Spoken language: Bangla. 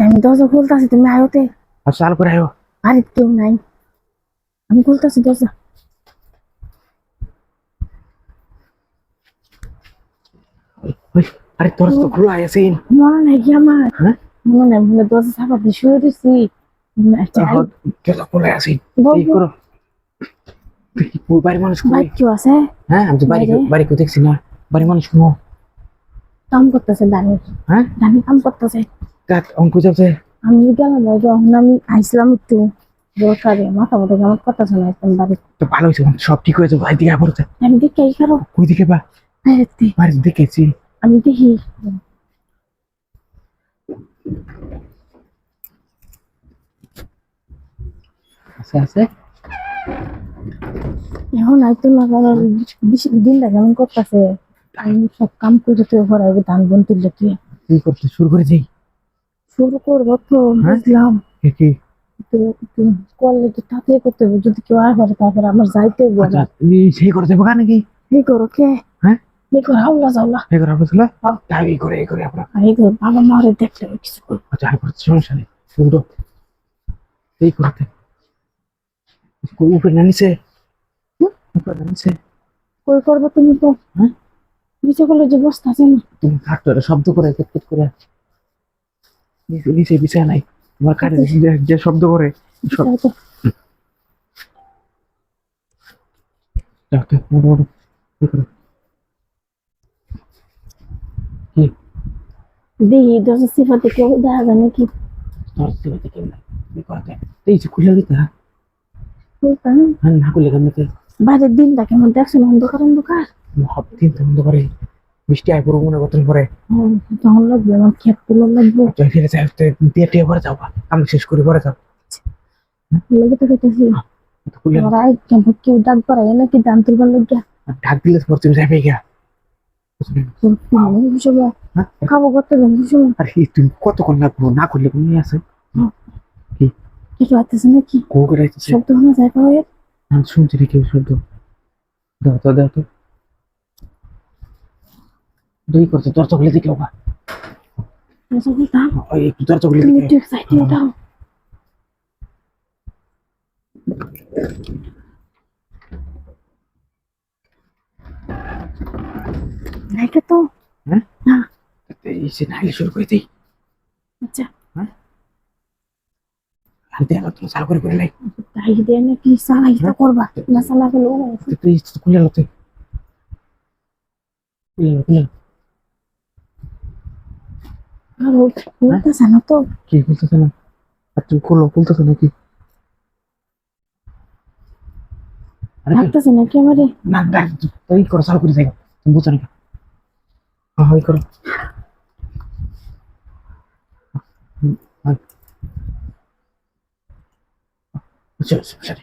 আমি দরজা খুলতেছি তুমি আয়োতে আর চাল করে আয়ো। কেউ নাই। আমি খুলতেছি দরজা। আরে তোর তো খোলা মনে নাই কি আমার? হ্যাঁ? মনে নাই মনে দরজা চাপা দিয়ে শুয়ে দিছি আচ্ছা, তোর খোলা আছে এই করো। বাড়ির মানুষ? বাইক কেউ আছে? হ্যাঁ আমি তো বাড়ি? বাড়ি কেউ দেখছি না। বাড়ির মানুষ কোনো? কাম করতেছে দানি হ্যাঁ? দানি কাম করতেছে। কাক অঙ্ক যাচ্ছে? আমি গেলাম ওই যখন আমি আইছিলাম একটু। দরকারে মাথা মতো আমার কথা শোনাইতাম বাড়ি তো ভালো হয়েছে সব ঠিক হয়েছে ভাই দিকে আমি দেখি এই কারও কই দিকে বা? বাড়ি দেখেছি আমি দেখি। আছে আছে। এখন আইতো না কারণ দিনটা কেমন করতেছে? আমি সব কাম করে তো আগে ধান বোন তুললে তুই কি করতে? শুরু করে যাই শুরু করব তো হ্যাঁ? বুঝলাম। কি করলে তো তাড়াতাড়ি করতে হবে যদি কেউ আয় করে তারপরে আমার যাইতে হবে। সেই করে দেবো নাকি? এই করো কে? হ্যাঁ? এই করো হাওলা যাওলা এই করে হ্যাঁ। তাই এই করে এই করে আপনার। এই করো বাবা মারে দেখলে কিছু করব। আচ্ছা আর করতে সমস্যা নেই। শুধু এই করতে কই উপরে না নিচে? উপরে না নিচে? কই করব তুমি তো? হ্যাঁ? নিচে করলে যে বস্তা আছে না? তুমি থাকতো এটা শব্দ করে কেট করে। নিচে নিচে বিছায় নাই। তোমার কানে যে- শব্দ করে দেখি দশ সিফাতে কেউ দেখা যায় নাকি? এই যে খুলে দিতে হ্যাঁ? হ্যাঁ, না খুলে কেমন বাইরের দিনটা কেমন দেখছ? না অন্ধকার অন্ধকার? করে বৃষ্টি আয় পড়ব মনে কতক্ষণ পরে। হ্যাঁ, তখন লাগবে আমার লাগবে? জয় ফিরে যাই দিয়ে টিয়ে পরে যাও আমি শেষ করি পরে যাও। লেগে তো কেটেছি কেমন কেউ ডাক দান তুলবার লাগিয়া ঢাক দিলে তুমি যাবে গিয়া হ্যাঁ? খাব করতে আর তুমি কতক্ষণ লাগবো? না করলে কোনো আছে? কিছু নাকি? কো করে আইতেছে। শব্দ শোনা যায় পাওয়া আমি শুনছি রে কেউ শব্দ। দাও তো দাও তো। দুই করছে দরজা খুলে তুমি দিকে একটু সাইডে দাও নাইকে তো এই সে নাইলে শুরু করে দিই আচ্ছা আনতে আলো তুমি চালু করে করে লাই তাই দিয়ে নাকি সালাই তো করবা না সালা ফেলো তুই খুলে লো তুই খুলে লো খুলে লো। আর বলতেছে না তো কি বলতেছে না আর তুমি খুলো বলতেছে নাকি আরে কি? ডাকতেছে নাকি আমারে না না তুই করো চালু করে যাই তুমি বুঝছ নাকি হ্যাঁ হ্যাঁ করো হুম, হ্যাঁ। বুঝছ, সরি